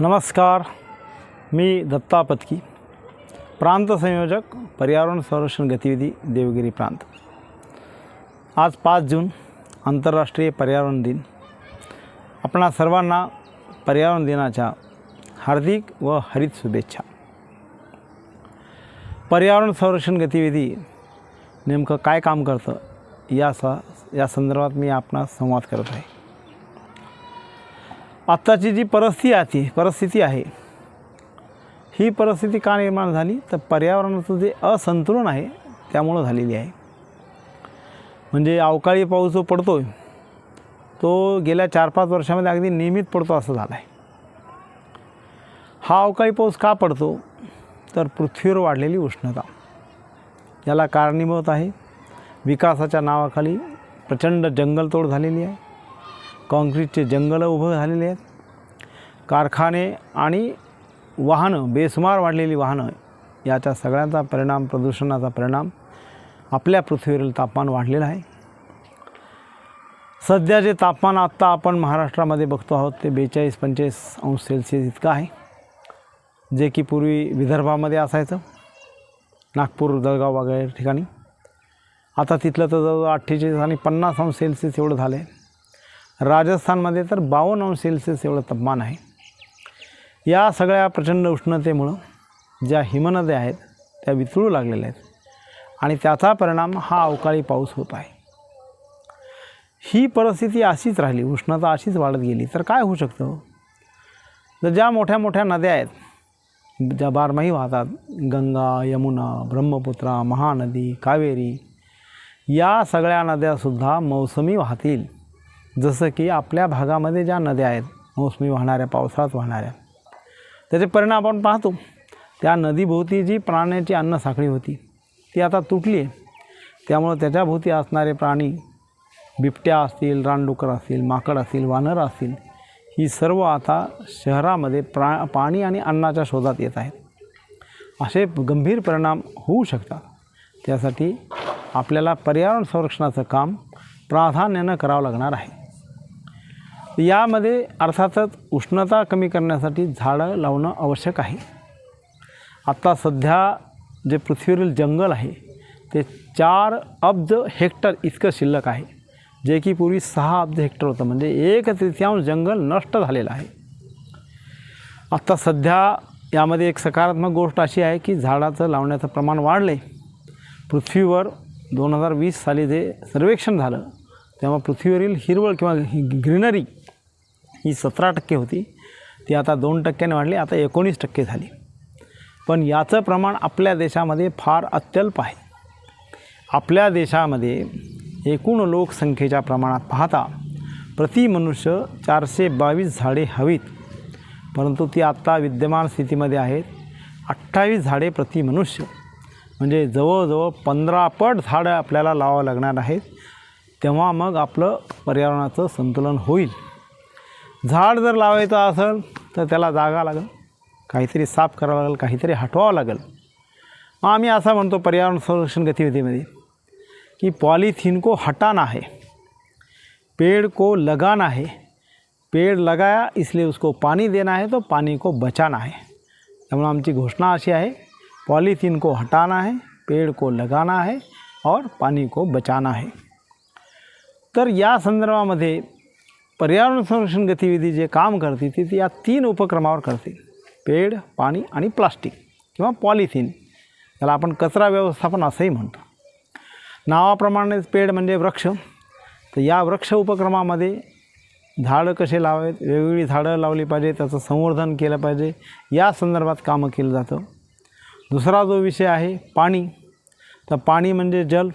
नमस्कार मी दत्ता पत्की प्रांत संयोजक पर्यावरण संरक्षण गतिविधी देवगिरी प्रांत. आज पाच जून आंतरराष्ट्रीय पर्यावरण दिन. आपणा सर्वांना पर्यावरण दिनाच्या हार्दिक व हरित शुभेच्छा. पर्यावरण संरक्षण गतिविधी नेमकं काय काम करतं या स या संदर्भात मी आपणास संवाद करत आहे. आत्ताची जी परिस्थिती आहे परिस्थिती आहे ही परिस्थिती का निर्माण झाली? तर पर्यावरणाचं जे असंतुलन आहे त्यामुळं झालेली आहे. म्हणजे अवकाळी पाऊस जो पडतो आहे तो गेल्या चार पाच वर्षामध्ये अगदी नियमित पडतो असं झालं आहे हा अवकाळी पाऊस का पडतो? तर पृथ्वीवर वाढलेली उष्णता. याला कारणीभूत आहे. विकासाच्या नावाखाली प्रचंड जंगलतोड झालेली आहे. कॉन्क्रीटचे जंगलं उभं झालेले आहेत. कारखाने आणि वाहनं बेसुमार वाढलेली वाहनं याच्या सगळ्यांचा परिणाम प्रदूषणाचा परिणाम आपल्या पृथ्वीवरील तापमान वाढलेलं आहे. सध्या जे तापमान आत्ता आपण महाराष्ट्रामध्ये बघतो आहोत ते बेचाळीस पंचेचाळीस अंश सेल्सिअस इतकं आहे जे की पूर्वी विदर्भामध्ये असायचं. नागपूर जळगाव वगैरे ठिकाणी. आता तिथलं तर जवळजवळ अठ्ठेचाळीस आणि पन्नास अंश सेल्सिअस एवढं झालं आहे राजस्थानमध्ये तर बावन्न अंश सेल्सिअस एवढं तापमान आहे. या सगळ्या प्रचंड उष्णतेमुळं ज्या हिमनद्या आहेत त्या वितळू लागलेल्या आहेत आणि त्याचा परिणाम हा अवकाळी पाऊस होत आहे. ही परिस्थिती अशीच राहिली उष्णता अशीच वाढत गेली तर काय होऊ शकतं? तर ज्या मोठ्या मोठ्या नद्या आहेत ज्या बारमाही वाहतात गंगा यमुना ब्रह्मपुत्रा महानदी कावेरी या सगळ्या नद्यासुद्धा मौसमी वाहतील. जसं की आपल्या भागामध्ये ज्या नद्या आहेत मोसमी वाहणाऱ्या पावसाळ्यात वाहणाऱ्या त्याचे परिणाम आपण पाहतो. त्या नदीभोवती जी प्राण्याची अन्नसाखळी होती ती आता तुटली आहे. त्यामुळं त्याच्याभोवती असणारे प्राणी बिबट्या असतील रानडुकर असतील माकड असतील वानर असतील ही सर्व आता शहरामध्ये प्रा पाणी आणि अन्नाच्या शोधात येत आहेत. असे गंभीर परिणाम होऊ शकतात. त्यासाठी आपल्याला पर्यावरण संरक्षणाचं काम प्राधान्यानं करावं लागणार आहे. यामध्ये अर्थातच उष्णता कमी करण्यासाठी झाडं लावणं आवश्यक आहे. आत्ता सध्या जे पृथ्वीवरील जंगल आहे ते चार अब्ज हेक्टर इतकं शिल्लक आहे जे की पूर्वी सहा अब्ज हेक्टर होतं म्हणजे एक तृतीयांश जंगल नष्ट झालेलं आहे. आत्ता सध्या यामध्ये एक सकारात्मक गोष्ट अशी आहे की झाडाचं लावण्याचं प्रमाण वाढलं. आहे पृथ्वीवर दोन हजार वीस साली जे सर्वेक्षण झालं तेव्हा पृथ्वीवरील हिरवळ किंवा ग्रीनरी ही सतरा टक्के होती. ती आता दोन टक्क्याने वाढली आता एकोणीस टक्के झाली. पण याचं प्रमाण आपल्या देशामध्ये फार अत्यल्प आहे. आपल्या देशामध्ये एकूण लोकसंख्येच्या प्रमाणात पाहता प्रति मनुष्य चारशे बावीस झाडे हवीत. परंतु ती आत्ता विद्यमान स्थितीमध्ये आहेत. अठ्ठावीस झाडे प्रति मनुष्य. म्हणजे जवळजवळ पंधरा पट झाडं आपल्याला लावावं लागणार आहेत. तेव्हा मग आपलं पर्यावरणाचं संतुलन होईल. झाड जर लावायचं असेल तर त्याला जागा लागेल. काहीतरी साफ करावं लागेल काहीतरी हटवावं लागेल. मग आम्ही असं म्हणतो पर्यावरण संरक्षण गतिविधीमध्ये की पॉलिथीन को हटाना है पेड़ को लगाना है पेड़ लगाया इसलिए उसको पानी देना है तो पानी को बचाना है त्यामुळे आमची घोषणा अशी आहे पॉलिथिन को हटाना है पेड़ को लगाना है और पानी को बचाना है तर या संदर्भामध्ये पर्यावरण संरक्षण गतिविधी जे काम करते ती ती या तीन उपक्रमावर करते. पेड पाणी आणि प्लास्टिक किंवा पॉलिथिन त्याला आपण कचरा व्यवस्थापन असंही म्हणतो. नावाप्रमाणेच पेड म्हणजे वृक्ष. तर या वृक्ष उपक्रमामध्ये झाडं कसे लावावेत वेगवेगळी झाडं लावली पाहिजे त्याचं संवर्धन केलं पाहिजे या संदर्भात कामं केलं जातं. दुसरा जो विषय आहे पाणी. तर पाणी म्हणजे जल.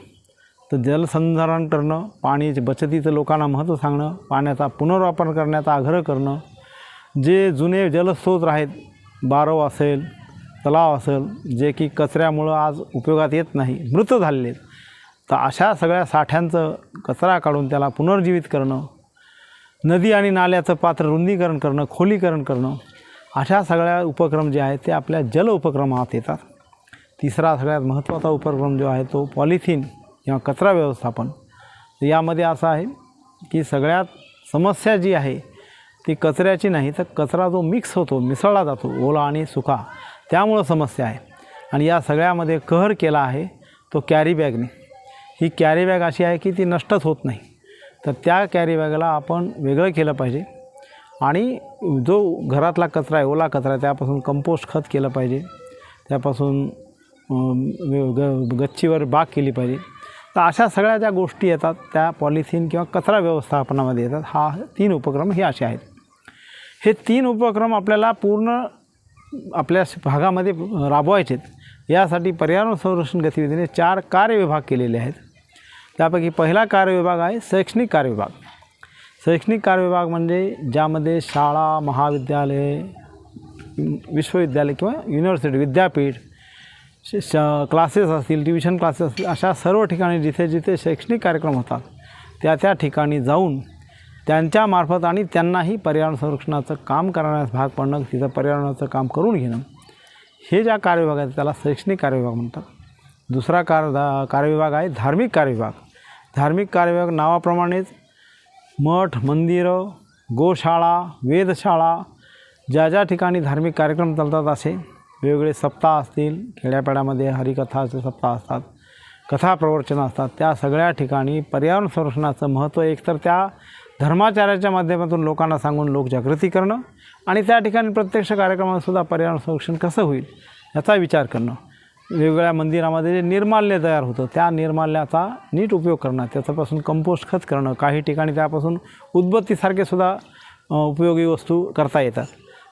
तर जलसंधारण करणं पाण्याची बचतीचं लोकांना महत्त्व सांगणं पाण्याचा पुनर्वापर करण्याचा आग्रह करणं जे जुने जलस्रोत आहेत बारव असेल तलाव असेल जे की कचऱ्यामुळं आज उपयोगात येत नाही मृत झालेले आहेत तर अशा सगळ्या साठ्यांचं कचरा काढून त्याला पुनर्जीवित करणं नदी आणि नाल्याचं पात्र रुंदीकरण करणं खोलीकरण करणं अशा सगळ्या उपक्रम जे आहेत ते आपल्या जल उपक्रमात येतात. तिसरा सगळ्यात महत्त्वाचा उपक्रम जो आहे तो पॉलिथिन. किंवा कचरा व्यवस्थापन. तर यामध्ये असं आहे की सगळ्यात समस्या जी आहे ती कचऱ्याची नाही तर कचरा जो मिक्स होतो मिसळला जातो ओला आणि सुका त्यामुळं समस्या आहे. आणि या सगळ्यामध्ये कहर केला आहे तो कॅरी बॅगने ही कॅरी बॅग अशी आहे की ती नष्टच होत नाही. तर त्या कॅरी बॅगला आपण वेगळं केलं पाहिजे. आणि जो घरातला कचरा आहे ओला कचरा आहे त्यापासून कंपोस्ट खत केलं पाहिजे. त्यापासून ग- गच्चीवर बाग केली पाहिजे. तर अशा सगळ्या ज्या गोष्टी येतात त्या पॉलिथिन किंवा कचरा व्यवस्थापनामध्ये येतात हा तीन उपक्रम हे असे आहेत. हे तीन उपक्रम आपल्याला पूर्ण आपल्या भागामध्ये राबवायचे आहेत यासाठी पर्यावरण संरक्षण गतिविधीने चार कार्यविभाग केलेले आहेत. त्यापैकी पहिला कार्यविभाग आहे शैक्षणिक कार्यविभाग. शैक्षणिक कार्यविभाग म्हणजे ज्यामध्ये शाळा महाविद्यालय विश्वविद्यालय किंवा युनिव्हर्सिटी विद्यापीठ श श क्लासेस असतील ट्युशन क्लासेस असतील अशा सर्व ठिकाणी जिथे जिथे शैक्षणिक कार्यक्रम होतात त्या त्या ठिकाणी जाऊन त्यांच्यामार्फत आणि त्यांनाही पर्यावरण संरक्षणाचं काम करण्यास भाग पडणं तिथं पर्यावरणाचं काम करून घेणं. हे ज्या कार्यविभाग आहेत त्याला शैक्षणिक कार्यविभाग म्हणतात. दुसरा कार धा- कार्यविभाग आहे धार्मिक कार्यविभाग. धार्मिक कार्यविभाग नावाप्रमाणेच मठ मंदिरं गोशाळा वेधशाळा ज्या ज्या ठिकाणी धार्मिक कार्यक्रम चालतात असे वेगवेगळे सप्ताह असतील खेड्यापाड्यामध्ये हरिकथाचे सप्ताह असतात कथा प्रवचनं असतात त्या सगळ्या ठिकाणी पर्यावरण संरक्षणाचं महत्त्व एकतर त्या धर्माचाराच्या माध्यमातून लोकांना सांगून लोकजागृती करणं आणि त्या ठिकाणी प्रत्यक्ष कार्यक्रमातसुद्धा पर्यावरण संरक्षण कसं होईल याचा विचार करणं. वेगवेगळ्या मंदिरामध्ये जे निर्माल्य तयार होतं त्या निर्माल्याचा नीट उपयोग करणं त्याच्यापासून कंपोस्ट खत करणं काही ठिकाणी त्यापासून उदबत्तीसारखे सुद्धा उपयोगी वस्तू करता येतात.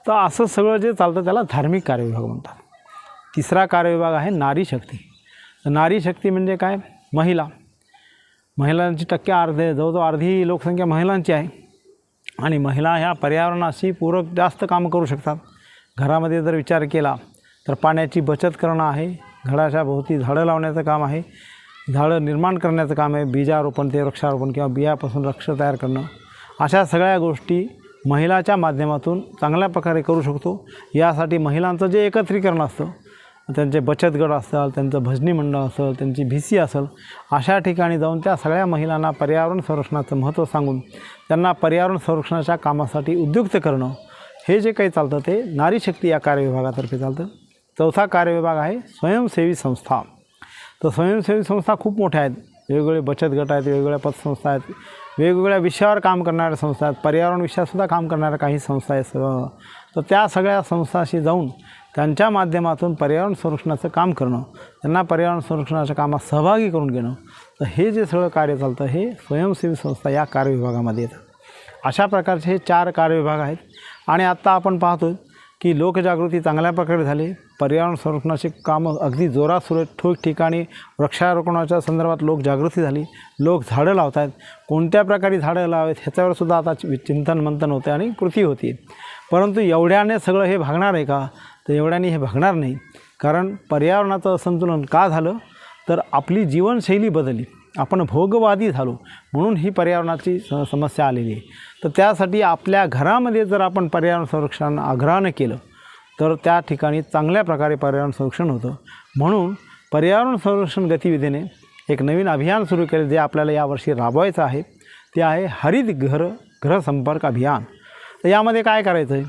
तर असं सगळं जे चालतं त्याला धार्मिक कार्यविभाग म्हणतात. तिसरा कार्यविभाग आहे नारी शक्ती. तर नारी शक्ती म्हणजे काय? महिला. महिलांची टक्के अर्धे जवळजवळ अर्धी लोकसंख्या महिलांची आहे. आणि महिला ह्या पर्यावरणाशी पूरक जास्त कामं करू शकतात. घरामध्ये जर विचार केला तर पाण्याची बचत करणं आहे. घराच्या भोवती झाडं लावण्याचं काम आहे. झाडं निर्माण करण्याचं काम आहे. बीजारोपण ते वृक्षारोपण किंवा बियापासून वृक्ष तयार करणं. अशा सगळ्या गोष्टी महिलाच्या माध्यमातून चांगल्या प्रकारे करू शकतो. यासाठी महिलांचं जे एकत्रीकरण असतं त्यांचे बचत गट असेल त्यांचं भजनी मंडळ असेल त्यांची भी सी असेल अशा ठिकाणी जाऊन त्या सगळ्या महिलांना पर्यावरण संरक्षणाचं महत्त्व सांगून त्यांना पर्यावरण संरक्षणाच्या कामासाठी उद्युक्त करणं हे जे काही चालतं ते नारी शक्ती या कार्यविभागातर्फे चालतं. चौथा कार्यविभाग आहे स्वयंसेवी संस्था. तर स्वयंसेवी संस्था खूप मोठ्या आहेत. वेगवेगळे बचत गट आहेत वेगवेगळ्या पतसंस्था आहेत. वेगवेगळ्या विषयावर काम करणाऱ्या संस्था आहेत. पर्यावरण विषयातसुद्धा काम करणाऱ्या काही संस्था आहेत. सगळं. तर त्या सगळ्या संस्थाशी जाऊन त्यांच्या माध्यमातून पर्यावरण संरक्षणाचं काम करणं त्यांना पर्यावरण संरक्षणाच्या कामात सहभागी करून घेणं तर हे जे सगळं कार्य चालतं हे स्वयंसेवी संस्था या कार्यविभागामध्ये येतं. अशा प्रकारचे हे चार कार्यविभाग आहेत. आणि आत्ता आपण पाहतो की लोकजागृती चांगल्या प्रकारे झाली. पर्यावरण संरक्षणाची कामं अगदी जोरात सुरू आहेत. ठोक ठिकाणी वृक्षारोपणाच्या संदर्भात लोकजागृती झाली. लोक झाडं लावत आहेत कोणत्या प्रकारे झाडं लावावेत ह्याच्यावर सुद्धा आता चि- चिंतन मंथन होते आणि कृती होती. परंतु एवढ्याने सगळं हे भागणार आहे का? तर एवढ्याने हे भागणार नाही. कारण पर्यावरणाचं असंतुलन का झालं? तर आपली जीवनशैली बदलली. आपण भोगवादी झालो म्हणून ही पर्यावरणाची स समस्या आलेली आहे. तर त्यासाठी आपल्या घरामध्ये जर आपण पर्यावरण संरक्षण आग्रहानं केलं तर त्या ठिकाणी चांगल्या प्रकारे पर्यावरण संरक्षण होतं. म्हणून पर्यावरण संरक्षण गतिविधीने एक नवीन अभियान सुरू केले जे आपल्याला यावर्षी राबवायचं आहे. ते आहे हरित घर गृहसंपर्क अभियान. तर यामध्ये काय करायचं आहे?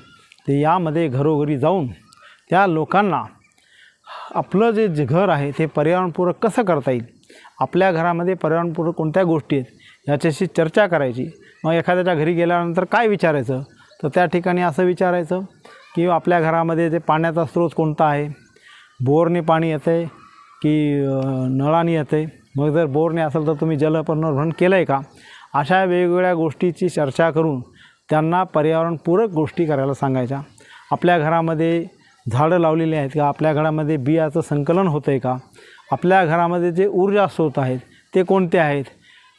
ते यामध्ये घरोघरी जाऊन त्या लोकांना आपलं जे जे घर आहे ते पर्यावरणपूरक कसं करता येईल? आपल्या घरामध्ये पर्यावरणपूरक कोणत्या गोष्टी आहेत? याच्याशी चर्चा करायची. मग एखाद्याच्या घरी गेल्यानंतर काय विचारायचं? तर त्या ठिकाणी असं विचारायचं की आपल्या घरामध्ये जे पाण्याचा स्रोत कोणता आहे? बोरने पाणी येतं आहे की नळाने येतं? आहे मग जर बोरने असेल तर तुम्ही जलपुनर्भरण केलं आहे का? अशा वेगवेगळ्या गोष्टीची चर्चा करून त्यांना पर्यावरणपूरक गोष्टी करायला सांगायच्या. आपल्या घरामध्ये झाडं लावलेली आहेत का? आपल्या घरामध्ये बियाचं संकलन होतं आहे का? आपल्या घरामध्ये जे ऊर्जा स्रोत आहेत ते कोणते आहेत?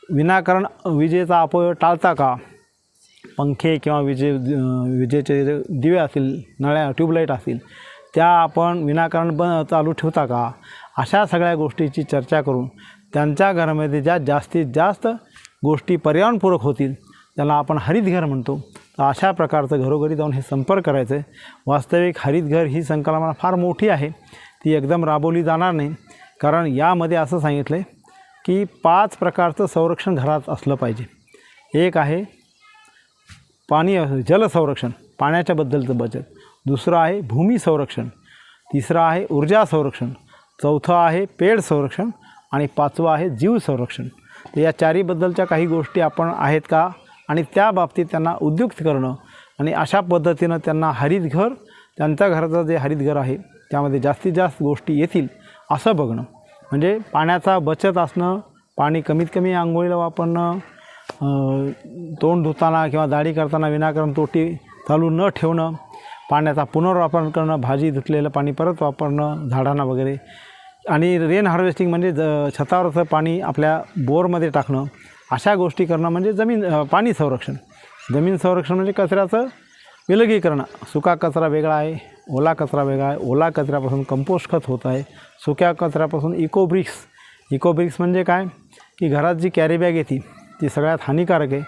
विनाकारण विजेचा अपव्यय टाळता का? पंखे किंवा विजे विजेचे जे दिवे असतील नळ्या ट्यूबलाईट असतील त्या आपण विनाकारण ब चालू ठेवता का? अशा सगळ्या गोष्टीची चर्चा करून त्यांच्या घरामध्ये ज्या जास्तीत जास्त गोष्टी पर्यावरणपूरक होतील त्याला आपण हरितघर म्हणतो तर अशा प्रकारचं घरोघरी जाऊन हे संपर्क करायचं आहे वास्तविक हरितघर ही संकल्पना फार मोठी आहे. ती एकदम राबवली जाणार नाही. कारण यामध्ये असं सांगितलं आहे की पाच प्रकारचं संरक्षण घरात असलं पाहिजे. एक आहे पाणी जलसंरक्षण पाण्याच्याबद्दलचं बचत. दुसरं आहे भूमी संरक्षण. तिसरं आहे ऊर्जा संरक्षण. चौथं आहे पेड संरक्षण. आणि पाचवं आहे जीव संरक्षण. तर या चारीबद्दलच्या काही गोष्टी आपण आहेत का? आणि त्या बाबतीत त्यांना उद्युक्त करणं. आणि अशा पद्धतीनं त्यांना हरितघर त्यांच्या घराचं जे हरितघर आहे त्यामध्ये जास्तीत जास्त गोष्टी येतील असं बघणं. म्हणजे पाण्याचा बचत असणं पाणी कमीत कमी आंघोळीला वापरणं तोंड धुताना किंवा दाढी करताना विनाकारण तोटी चालू न ठेवणं पाण्याचा पुनर्वापर करणं भाजी धुतलेलं पाणी परत वापरणं झाडांना वगैरे. आणि रेन हार्वेस्टिंग म्हणजे ज छतावरचं पाणी आपल्या बोरमध्ये टाकणं. अशा गोष्टी करणं म्हणजे जमीन पाणी संरक्षण. जमीन संरक्षण म्हणजे कचऱ्याचं विलगीकरण. सुका कचरा वेगळा आहे ओला कचरा वेगळा आहे ओला कचऱ्यापासून कंपोस्ट खत होत आहे सुक्या कचऱ्यापासून इकोब्रिक्स इकोब्रिक्स म्हणजे काय? की घरात जी कॅरीबॅग येते ती सगळ्यात हानिकारक आहे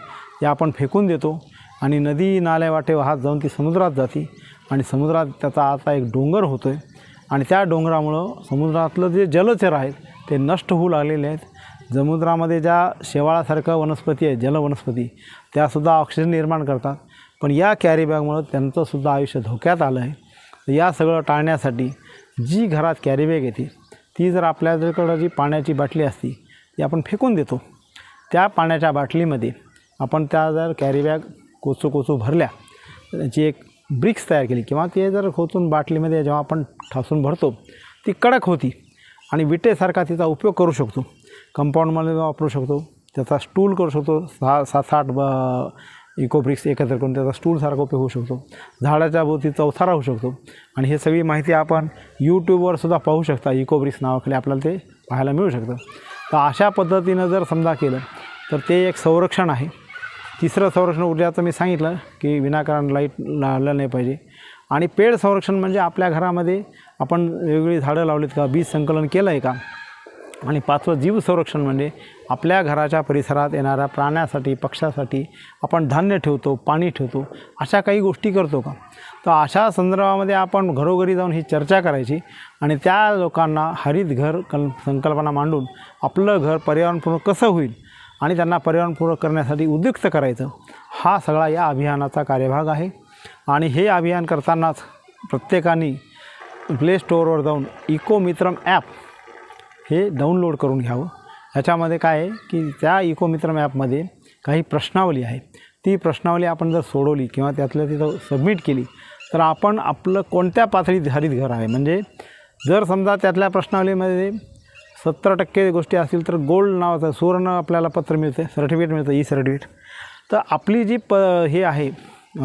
या आपण फेकून देतो. आणि नदी नाल्या वाटे वाहत जाऊन ती समुद्रात जाते. आणि समुद्रात त्याचा आता एक डोंगर होतो आहे आणि त्या डोंगरामुळं समुद्रातलं जे जलचर आहेत ते नष्ट होऊ लागलेले आहेत. समुद्रामध्ये ज्या शेवाळासारखं वनस्पती आहे जलवनस्पती त्यासुद्धा ऑक्सिजन निर्माण करतात. पण या कॅरीबॅगमुळं त्यांचंसुद्धा आयुष्य धोक्यात आलं आहे. तर या सगळं टाळण्यासाठी जी घरात कॅरीबॅग येते ती जर आपल्याकडं जी पाण्याची बाटली असती ती आपण फेकून देतो. त्या पाण्याच्या बाटलीमध्ये आपण त्या जर कॅरीबॅग कोचू कोचू भरल्या त्याची एक ब्रिक्स तयार केली किंवा ते जर खोचून बाटलीमध्ये जेव्हा आपण ठासून भरतो ती कडक होती आणि विटेसारखा तिचा उपयोग करू शकतो. कंपाऊंडमध्ये वापरू शकतो त्याचा स्टूल करू शकतो सहा सात साठ ब इकोब्रिक्स एकत्र करून त्याचा स्टूलसारखा उपयोग होऊ शकतो. झाडाच्या भोवती चौथारा होऊ शकतो. आणि हे सगळी माहिती आपण यूट्यूबवर सुद्धा पाहू शकता. इको ब्रिक्स नावाखाली आपल्याला ते पाहायला मिळू शकतं. तर अशा पद्धतीनं जर समजा केलं तर ते एक संरक्षण आहे. तिसरं संरक्षण ऊर्जाचं मी सांगितलं की विनाकारण लाइट लावलं नाही पाहिजे. आणि पेड संरक्षण म्हणजे आपल्या घरामध्ये आपण वेगवेगळी झाडं लावलीत का बीज संकलन केलं आहे का आणि पाचवं जीवसंरक्षण म्हणजे आपल्या घराच्या परिसरात येणाऱ्या प्राण्यासाठी पक्ष्यासाठी आपण धान्य ठेवतो पाणी ठेवतो अशा काही गोष्टी करतो का? तर अशा संदर्भामध्ये आपण घरोघरी जाऊन ही चर्चा करायची आणि त्या लोकांना हरित घर कल संकल्पना मांडून आपलं घर पर्यावरणपूर्वक कसं होईल आणि त्यांना पर्यावरणपूरक करण्यासाठी उद्युक्त करायचं हा सगळा या अभियानाचा कार्यभाग आहे. आणि हे अभियान करतानाच प्रत्येकाने प्ले स्टोअरवर जाऊन इको मित्रम ॲप हे डाउनलोड करून घ्यावं. ह्याच्यामध्ये काय आहे की त्या इकोमित्र मॅपमध्ये काही प्रश्नावली आहे ती प्रश्नावली आपण जर सोडवली किंवा त्यातलं तिथं सबमिट केली तर आपण आपलं कोणत्या पातळीत हरित घर आहे? म्हणजे जर समजा त्यातल्या प्रश्नावलीमध्ये सत्तर टक्के गोष्टी असतील तर गोल्ड नावाचं सुवर्ण आपल्याला पत्र मिळते सर्टिफिकेट मिळतं ई सर्टिफिकेट तर आपली जी प हे आहे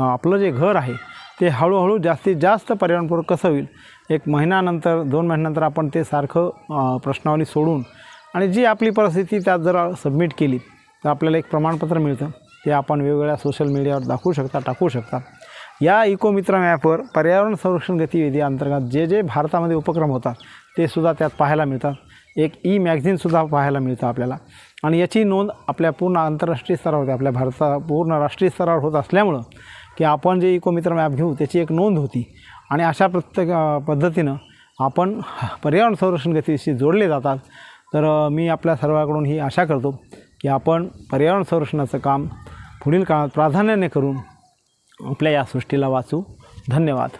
आपलं जे घर आहे ते हळूहळू जास्तीत जास्त पर्यावरणपूरक कसं होईल? एक महिन्यानंतर दोन महिन्यानंतर आपण ते सारखं प्रश्नावली सोडून आणि जी आपली परिस्थिती त्यात जर सबमिट केली तर आपल्याला एक प्रमाणपत्र मिळतं. ते आपण वेगवेगळ्या सोशल मीडियावर दाखवू शकता टाकू शकता. या इकोमित्रम ॲपवर पर्यावरण संरक्षण गतिविधी अंतर्गत जे जे भारतामध्ये उपक्रम होतात ते सुद्धा त्यात पाहायला मिळतात. एक ई मॅगझिनसुद्धा पाहायला मिळतं आपल्याला. आणि याची नोंद आपल्या पूर्ण आंतरराष्ट्रीय स्तरावर होते. आपल्या भारता पूर्ण राष्ट्रीय स्तरावर होत असल्यामुळं की आपण जे इकोमित्र मॅप ॲप घेऊ त्याची एक नोंद होती. आणि अशा प्रत्येक पद्धतीनं आपण पर्यावरण संरक्षण गतीशी जोडले जातात. तर मी आपल्या सर्वांकडून ही आशा करतो की आपण पर्यावरण संरक्षणाचं काम पुढील काळात प्राधान्याने करून आपल्या या सृष्टीला वाचू. धन्यवाद.